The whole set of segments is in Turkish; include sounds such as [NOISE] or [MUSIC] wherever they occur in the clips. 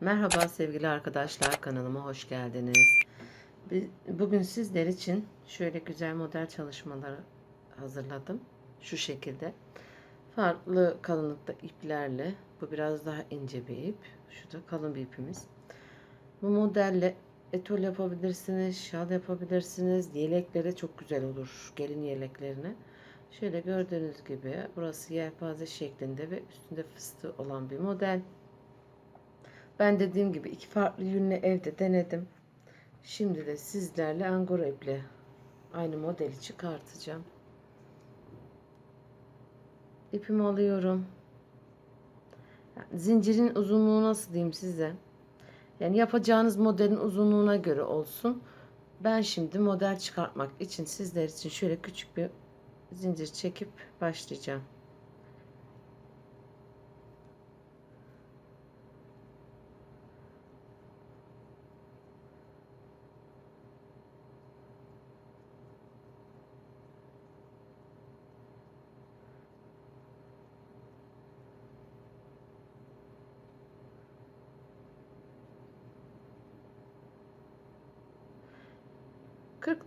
Merhaba sevgili arkadaşlar kanalıma hoş geldiniz. Bugün sizler için şöyle güzel model çalışmaları hazırladım. Şu şekilde. Farklı kalınlıkta iplerle. Bu biraz daha ince bir ip. Şu da kalın bir ipimiz. Bu modelle etol yapabilirsiniz, şal yapabilirsiniz. Yeleklere çok güzel olur. Gelin yeleklerine. Şöyle gördüğünüz gibi burası yelpaze şeklinde ve üstünde fıstığı olan bir model. Ben dediğim gibi iki farklı yünle evde denedim. Şimdi de sizlerle angora iple aynı modeli çıkartacağım. İpimi alıyorum. Zincirin uzunluğu nasıl diyeyim size? Yani yapacağınız modelin uzunluğuna göre olsun. Ben şimdi model çıkartmak için sizler için şöyle küçük bir zincir çekip başlayacağım.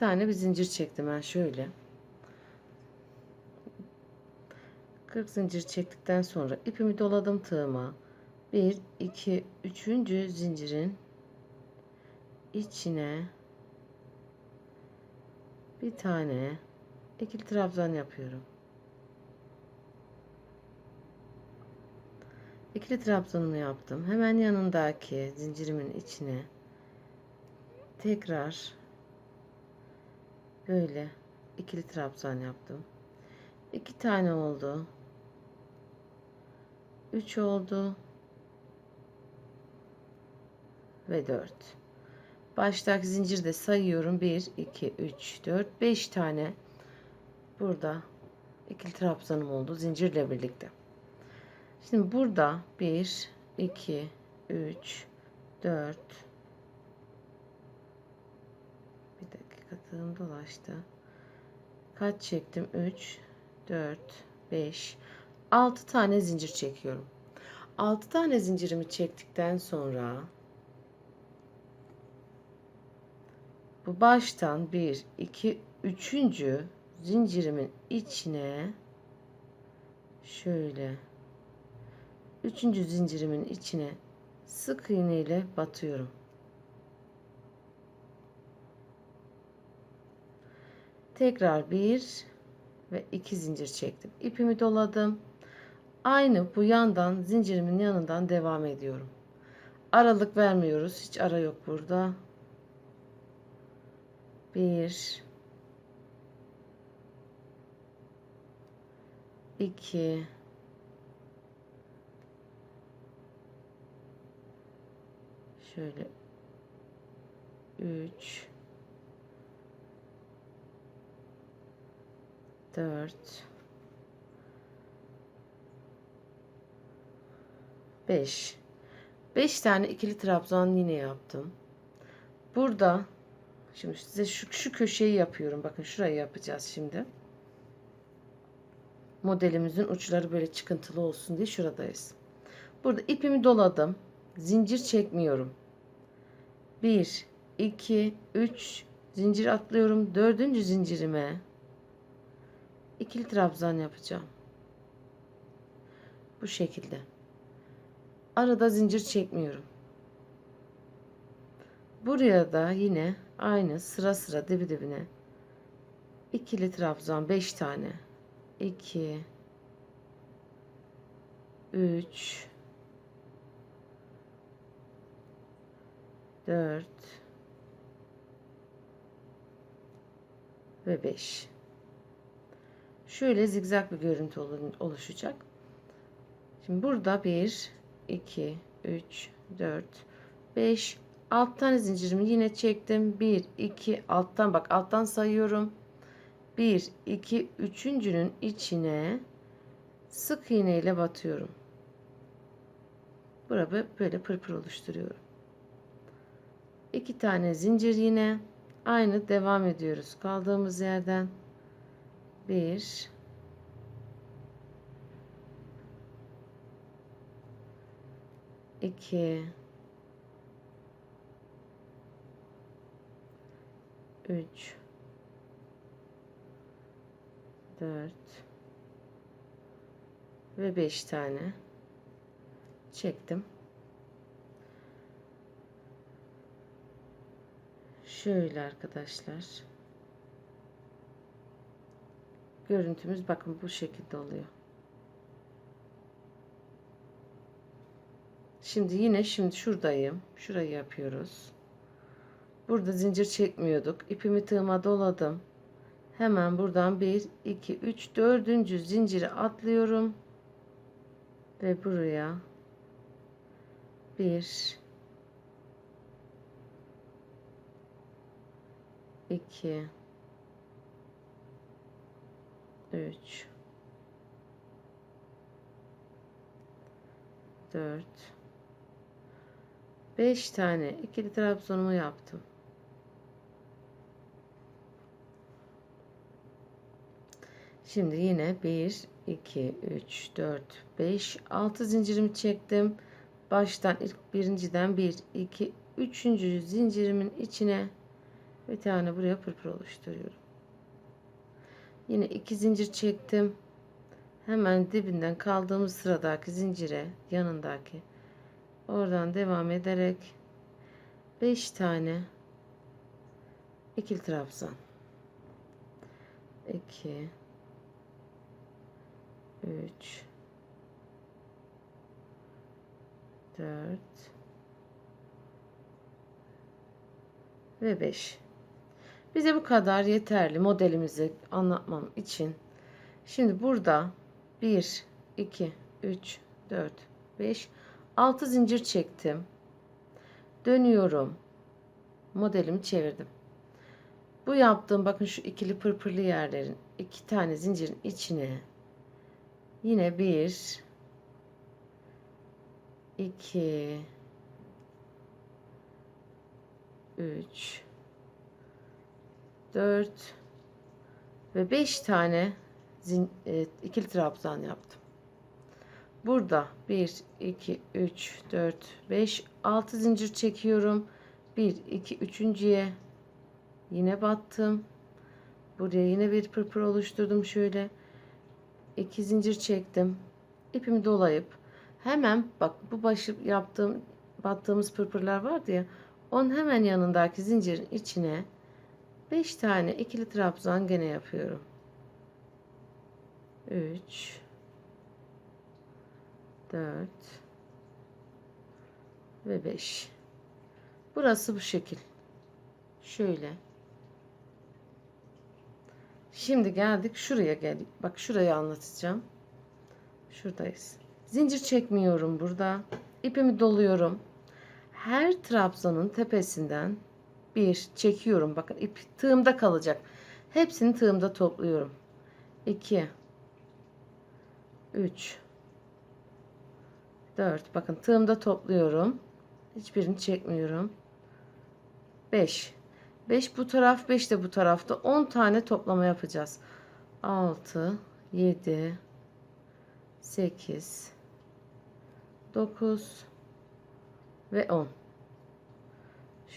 Tane bir zincir çektim ben şöyle. 40 zincir çektikten sonra ipimi doladım tığıma. 1 2 3. zincirin içine bir tane ikili trabzan yapıyorum. İkili trabzanımı yaptım. Hemen yanındaki zincirimin içine tekrar böyle ikili trabzan yaptım. İki tane oldu. 3 oldu. Ve 4. Baştaki zincirde sayıyorum. 1, 2, 3, 4, 5 tane. Burada ikili trabzanım oldu. Zincirle birlikte. Şimdi burada 1, 2, 3, 4. Bir dakika tığım dolaştı. Kaç çektim? 3, 4, 5, 6 tane zincir çekiyorum. 6 tane zincirimi çektikten sonra bu baştan 1 2 3. zincirimin içine şöyle 3. zincirimin içine sık iğne ile batıyorum. Tekrar 1 ve 2 zincir çektim. İpimi doladım. Aynı bu yandan zincirimin yanından devam ediyorum. Aralık vermiyoruz. Hiç ara yok burada. 1 2 şöyle 3 4 5 5 tane ikili trabzan yine yaptım. Burada şimdi size şu, şu köşeyi yapıyorum. Bakın şurayı yapacağız şimdi. Modelimizin uçları böyle çıkıntılı olsun diye şuradayız. Burada ipimi doladım. Zincir çekmiyorum. 1 2 3 zincir atlıyorum. Dördüncü zincirime ikili trabzan yapacağım. Bu şekilde. Arada zincir çekmiyorum. Buraya da yine aynı sıra sıra dibi dibine ikili trabzan 5 tane. 2 3 4 ve 5 şöyle zigzag bir görüntü oluşacak. Şimdi burada 1 2 3 4 5 6 tane zincirimi yine çektim. 1 2 alttan bak alttan sayıyorum. 1 2 üçüncünün içine sık iğne ile batıyorum. Burada böyle pırpır oluşturuyorum. 2 tane zincir yine aynı devam ediyoruz. Kaldığımız yerden bir. İki. Üç. Dört. Ve beş tane. Çektim. Şöyle arkadaşlar. Görüntümüz bakın bu şekilde oluyor. Şimdi yine şimdi şuradayım. Şurayı yapıyoruz. Burada zincir çekmiyorduk. İpimi tığıma doladım. Hemen buradan 1, 2, 3, 4. zinciri atlıyorum. Ve buraya 1, 2, 3, 4, 5 tane ikili trabzonumu yaptım. Şimdi yine 1, 2, 3, 4, 5, 6 zincirimi çektim. Baştan ilk birinciden 1, 2, 3. zincirimin içine bir tane buraya pırpır oluşturuyorum. Yine iki zincir çektim. Hemen dibinden kaldığımız sıradaki zincire yanındaki. Oradan devam ederek 5 tane ikili trabzan. 2 3 4 ve 5 bize bu kadar yeterli modelimizi anlatmam için. Şimdi burada 1 2 3 4 5 6 zincir çektim. Dönüyorum. Modelimi çevirdim. Bu yaptığım bakın şu ikili pırpırlı yerlerin iki tane zincirin içine Yine bir, iki, üç, dört ve beş tane zin, e, ikili trabzan yaptım. Burada 1, 2, 3, 4, 5, 6 zincir çekiyorum. 1, 2, üçüncüye yine battım. Buraya yine bir pırpır oluşturdum şöyle. 2 zincir çektim. İpimi dolayıp hemen bak bu başı yaptığım battığımız pırpırlar vardı ya onun hemen yanındaki zincirin içine 5 tane ikili trabzan gene yapıyorum. 3 4 ve 5 burası bu şekil şöyle Şimdi geldik şuraya geldik. Bak şurayı anlatacağım. Şuradayız. Zincir çekmiyorum burada. İpimi doluyorum. Her trabzanın tepesinden bir çekiyorum. Bakın ip tığımda kalacak. Hepsini tığımda topluyorum. 2 3 4 bakın tığımda topluyorum. Hiçbirini çekmiyorum. 5 5 bu taraf 5 de bu tarafta 10 tane toplama yapacağız. 6 7 8 9 ve 10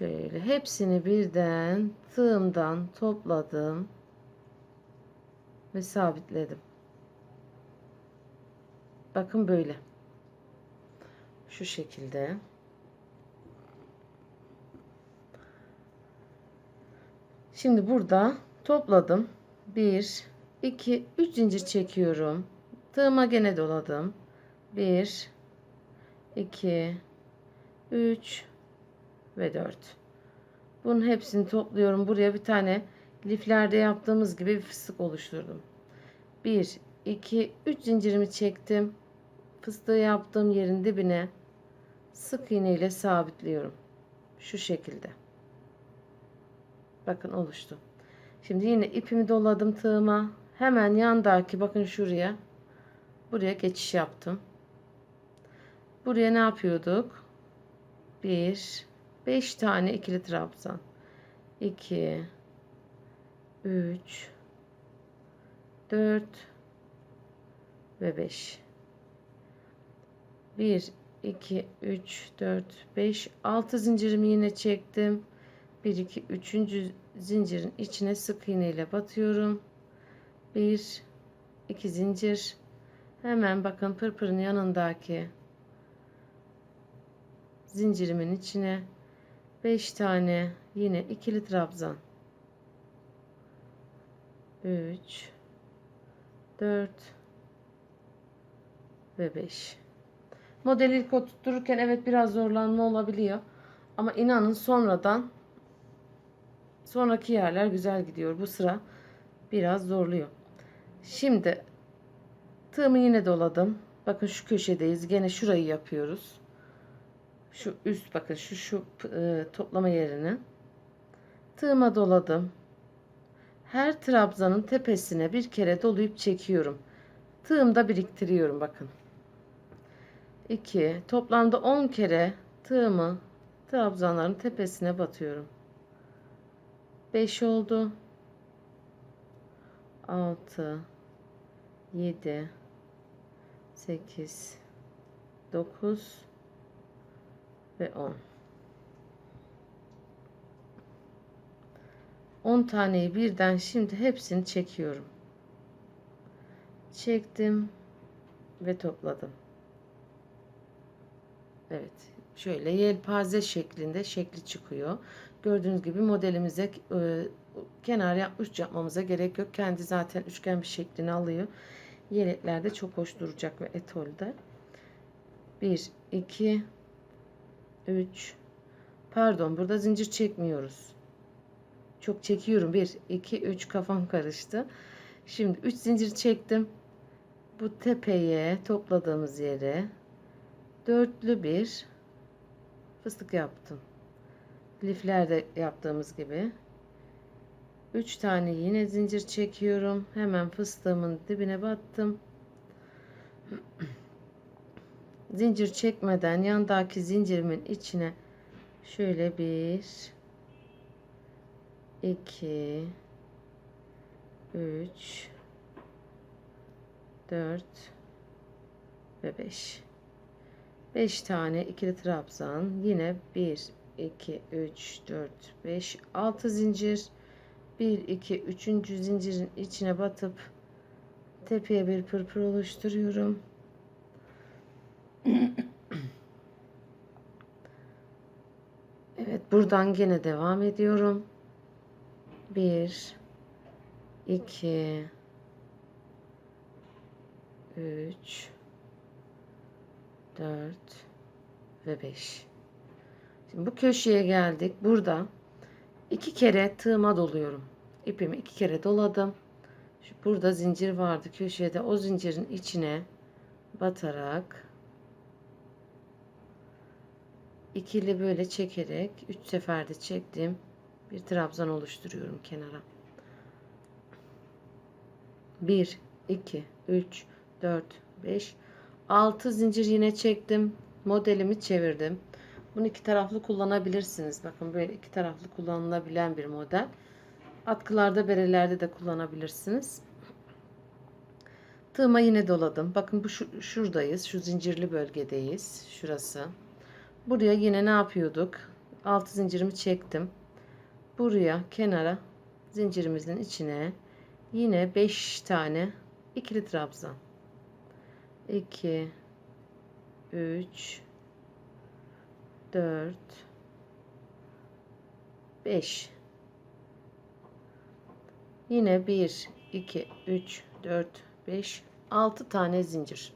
şöyle hepsini birden tığımdan topladım ve sabitledim bakın böyle şu şekilde Şimdi burada topladım. 1, 2, 3 zincir çekiyorum. Tığıma gene doladım. 1, 2, 3 ve 4. Bunun hepsini topluyorum. Buraya bir tane liflerde yaptığımız gibi bir fıstık oluşturdum. 1, 2, 3 zincirimi çektim. Fıstığı yaptığım yerin dibine sık iğne ile sabitliyorum. Şu şekilde. Bakın oluştu. Şimdi yine ipimi doladım tığıma. Hemen yandaki bakın şuraya. Buraya geçiş yaptım. Buraya ne yapıyorduk? 1 5 tane ikili trabzan. 2 3 4 ve 5 1 2 3 4 5 6 zincirimi yine çektim 1 2 3. zincirin içine sık iğne ile batıyorum. Bir, iki zincir. Hemen bakın pırpırın yanındaki zincirimin içine 5 tane. Yine ikili trabzan. 3 4 ve 5 modeli ilk oturturken evet biraz zorlanma olabiliyor. Ama inanın sonradan sonraki yerler güzel gidiyor. Bu sıra biraz zorluyor. Şimdi tığımı yine doladım. Bakın şu köşedeyiz. Gene şurayı yapıyoruz şu üst bakın şu şu e, toplama yerini tığıma doladım. Her trabzanın tepesine bir kere dolayıp çekiyorum. Tığımda biriktiriyorum bakın. 2 toplamda 10 kere tığımı trabzanların tepesine batıyorum. 5 oldu. 6 7 8 9 ve 10. 10 taneyi birden şimdi hepsini çekiyorum. Çektim ve topladım. Evet. Şöyle yelpaze şeklinde şekli çıkıyor. Gördüğünüz gibi modelimize e, kenar yap, üç yapmamıza gerek yok. Kendi zaten üçgen bir şeklini alıyor. Yeleklerde çok hoş duracak ve etolde. 1 2 3 pardon burada zincir çekmiyoruz. Çok çekiyorum. 1 2 3 kafam karıştı. Şimdi 3 zincir çektim. Bu tepeye topladığımız yere dörtlü bir fıstık yaptım. Liflerde yaptığımız gibi. 3 tane yine zincir çekiyorum. Hemen fıstığımın dibine battım [CLEARS THROAT] zincir çekmeden yandaki zincirimin içine şöyle bir iki üç dört ve beş. Beş tane ikili trabzan. Yine bir iki üç dört beş altı zincir. Bir iki üçüncü zincirin içine batıp tepeye bir pırpır oluşturuyorum [COUGHS] Evet buradan gene devam ediyorum. 1 2 3 4 ve 5 Şimdi bu köşeye geldik. Burada iki kere tığıma doluyorum. İpimi iki kere doladım. Şu burada zincir vardı köşede. O zincirin içine batarak ikili böyle çekerek 3 seferde çektim. Bir trabzan oluşturuyorum kenara. 1 2 3 4 5 6 zincir yine çektim. Modelimi çevirdim. Bunu iki taraflı kullanabilirsiniz. Bakın böyle iki taraflı kullanılabilen bir model. Atkılarda, berelerde de kullanabilirsiniz. Tığıma yine doladım. Bakın bu şu, şuradayız. Şu zincirli bölgedeyiz. Şurası. Buraya yine ne yapıyorduk? Altı zincirimi çektim. Buraya kenara zincirimizin içine yine 5 tane ikili trabzan. 2 3 4 5 Yine 1 2 3 4 5 6 tane zincir.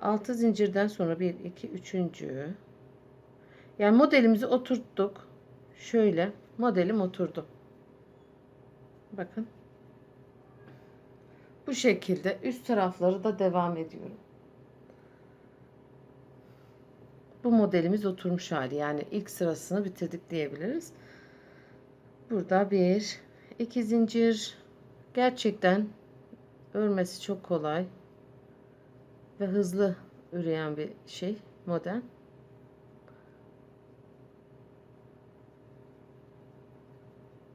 6 zincirden sonra 1 2 3. Yani modelimizi oturttuk. Şöyle modelim oturdu. Bakın. Bu şekilde üst tarafları da devam ediyorum. Bu modelimiz oturmuş hali. Yani ilk sırasını bitirdik diyebiliriz. Burada bir, iki zincir. Gerçekten örmesi çok kolay ve hızlı üreyen bir şey model.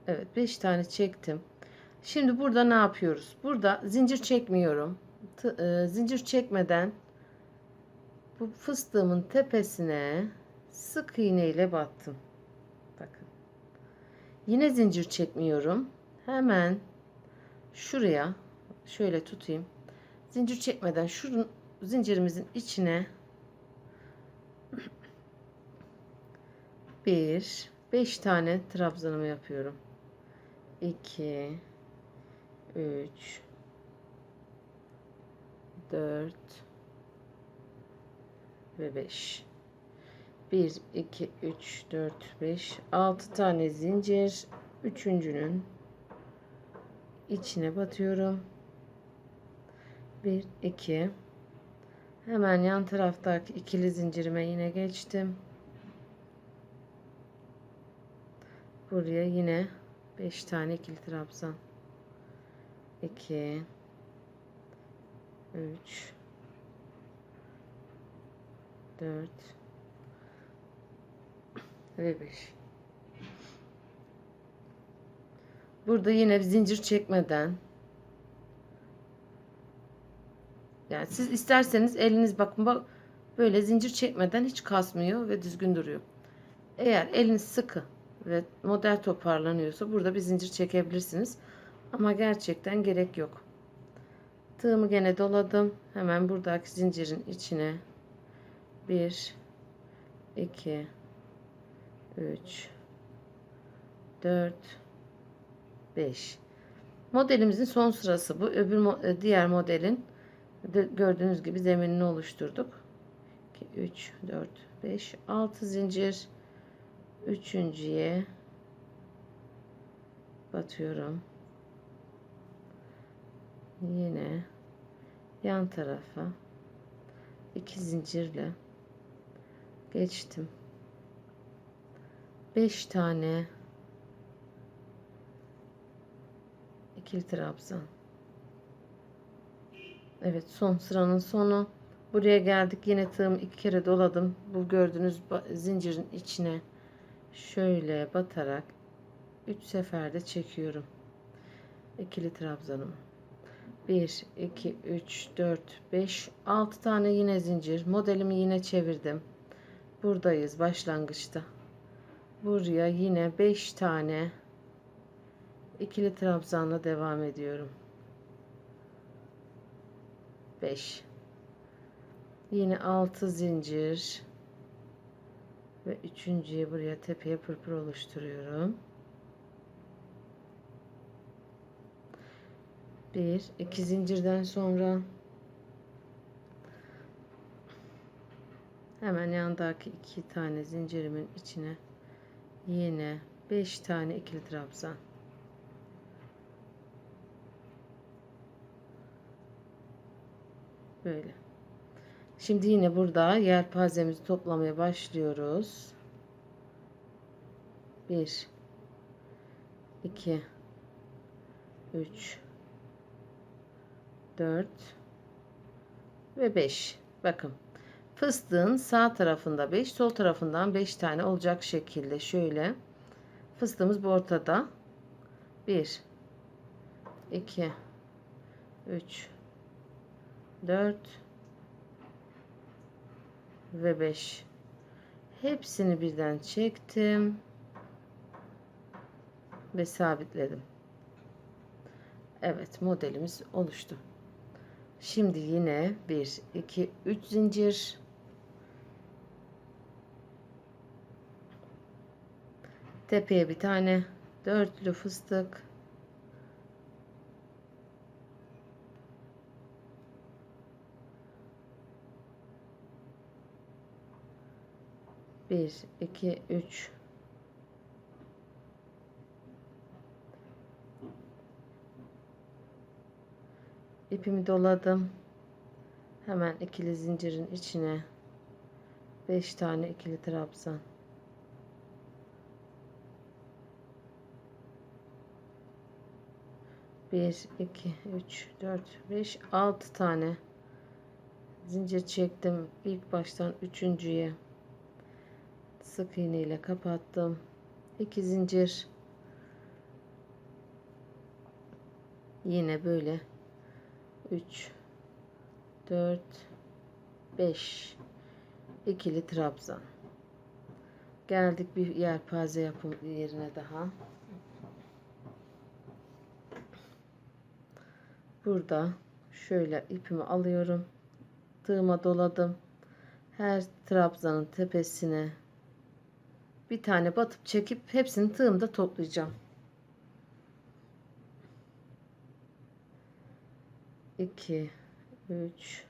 Evet 5 tane çektim. Şimdi burada ne yapıyoruz? Burada zincir çekmiyorum. T e, zincir çekmeden bu fıstığımın tepesine sık iğne ile battım. Bakın. Yine zincir çekmiyorum. Hemen şuraya şöyle tutayım. Zincir çekmeden şunun zincirimizin içine bir beş tane trabzanımı yapıyorum. 2 3 4 ve 5 1 2 3 4 5 6 tane zincir. Üçüncünün içine batıyorum. 1 2 hemen yan taraftaki ikili zincirime yine geçtim. Buraya yine 5 tane ikili trabzan. 2 3 4 ve 5 burada yine zincir çekmeden. Yani siz isterseniz eliniz bakın bak böyle zincir çekmeden hiç kasmıyor ve düzgün duruyor. Eğer eliniz sıkı ve model toparlanıyorsa burada bir zincir çekebilirsiniz. Ama gerçekten gerek yok. Tığımı gene doladım. Hemen buradaki zincirin içine 1 2 3 4 5 Modelimizin son sırası bu. Öbür e, diğer modelin de gördüğünüz gibi zeminini oluşturduk. 2 3 4 5 6 zincir üçüncüye batıyorum. Yine yan tarafa iki zincirle geçtim. Beş tane ikili trabzan. Evet son sıranın sonu. Buraya geldik. Yine tığımı iki kere doladım. Bu gördüğünüz zincirin içine şöyle batarak 3 seferde çekiyorum. İkili trabzanımı. 1 2 3 4 5 6 tane yine zincir. Modelimi yine çevirdim. Buradayız başlangıçta. Buraya yine 5 tane ikili trabzanla devam ediyorum. 5 Yine 6 zincir ve üçüncüyü buraya tepeye pırpır oluşturuyorum. Bir, iki zincirden sonra hemen yandaki iki tane zincirimin içine yine beş tane ikili trabzan. Böyle. Şimdi yine burada yelpazemizi toplamaya başlıyoruz. 1 2 3 4 ve 5. Bakın. Fıstığın sağ tarafında 5, sol tarafından 5 tane olacak şekilde şöyle. Fıstığımız bu ortada. 1 2 3 4 ve 5 hepsini birden çektim ve sabitledim. Evet modelimiz oluştu. Şimdi yine 1 2 3 zincir. Tepeye bir tane dörtlü fıstık 1 2 3 ipimi doladım. Hemen ikili zincirin içine 5 tane ikili trabzan. Bir iki üç dört beş altı tane zincir çektim. İlk baştan üçüncüye sık iğne ile kapattım. 2 zincir. Yine böyle. 3 4 5 ikili trabzan. Geldik bir yelpaze yapım yerine daha. Burada şöyle ipimi alıyorum. Tığıma doladım. Her trabzanın tepesine bir tane batıp çekip hepsini tığımda toplayacağım. 2 3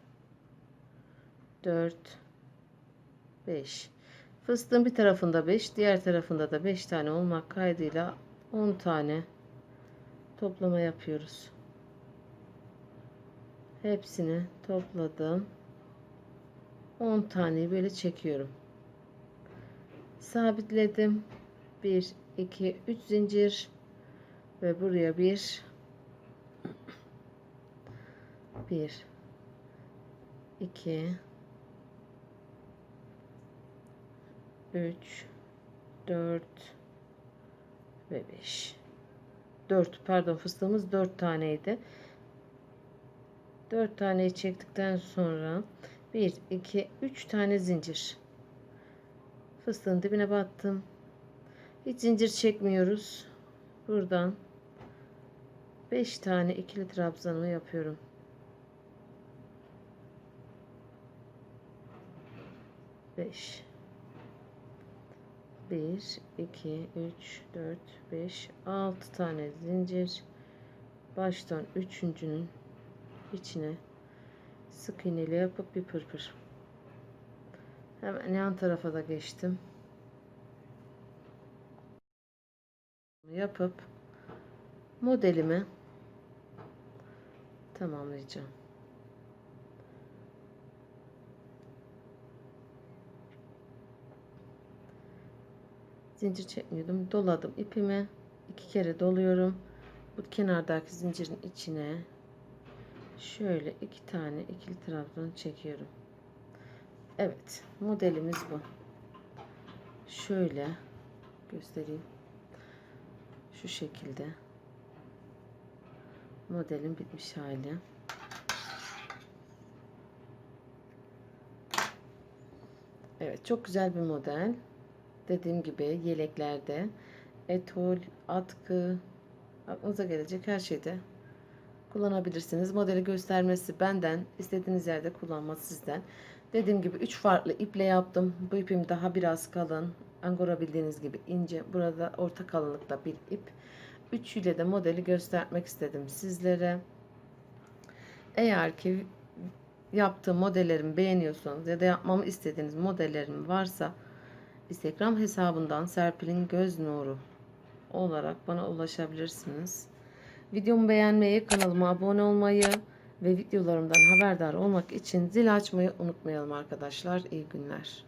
4 5 Fıstığın bir tarafında 5, diğer tarafında da 5 tane olmak kaydıyla 10 tane toplama yapıyoruz. Hepsini topladım. 10 taneyi böyle çekiyorum. Sabitledim. 1 2 3 zincir ve buraya bir. 1 2 3 4 ve 5 4 pardon fıstığımız 4 taneydi. 4 taneyi çektikten sonra 1 2 3 tane zincir fıstığın dibine battım. Hiç zincir çekmiyoruz. Buradan 5 tane ikili trabzanımı yapıyorum. 5 1 2 3 4 5 6 tane zincir. Baştan üçüncünün içine sık iğneyle yapıp bir pırpır hemen yan tarafa da geçtim. Yapıp modelimi tamamlayacağım. Zincir çekmiyordum. Doladım ipimi. İki kere doluyorum. Bu kenardaki zincirin içine şöyle iki tane ikili trabzan çekiyorum Evet modelimiz bu. Şöyle göstereyim. Şu şekilde. Modelin bitmiş hali. Evet çok güzel bir model. Dediğim gibi yeleklerde etol, atkı aklınıza gelecek her şeyde kullanabilirsiniz. Modeli göstermesi benden, istediğiniz yerde kullanması sizden. Dediğim gibi 3 farklı iple yaptım. Bu ipim daha biraz kalın. Angora bildiğiniz gibi ince. Burada orta kalınlıkta bir ip. Üçüyle de modeli göstermek istedim sizlere. Eğer ki yaptığım modellerimi beğeniyorsanız ya da yapmamı istediğiniz modellerim varsa Instagram hesabından Serpil'in Göz Nuru olarak bana ulaşabilirsiniz. Videomu beğenmeyi, kanalıma abone olmayı ve videolarımdan haberdar olmak için zil açmayı unutmayalım arkadaşlar. İyi günler.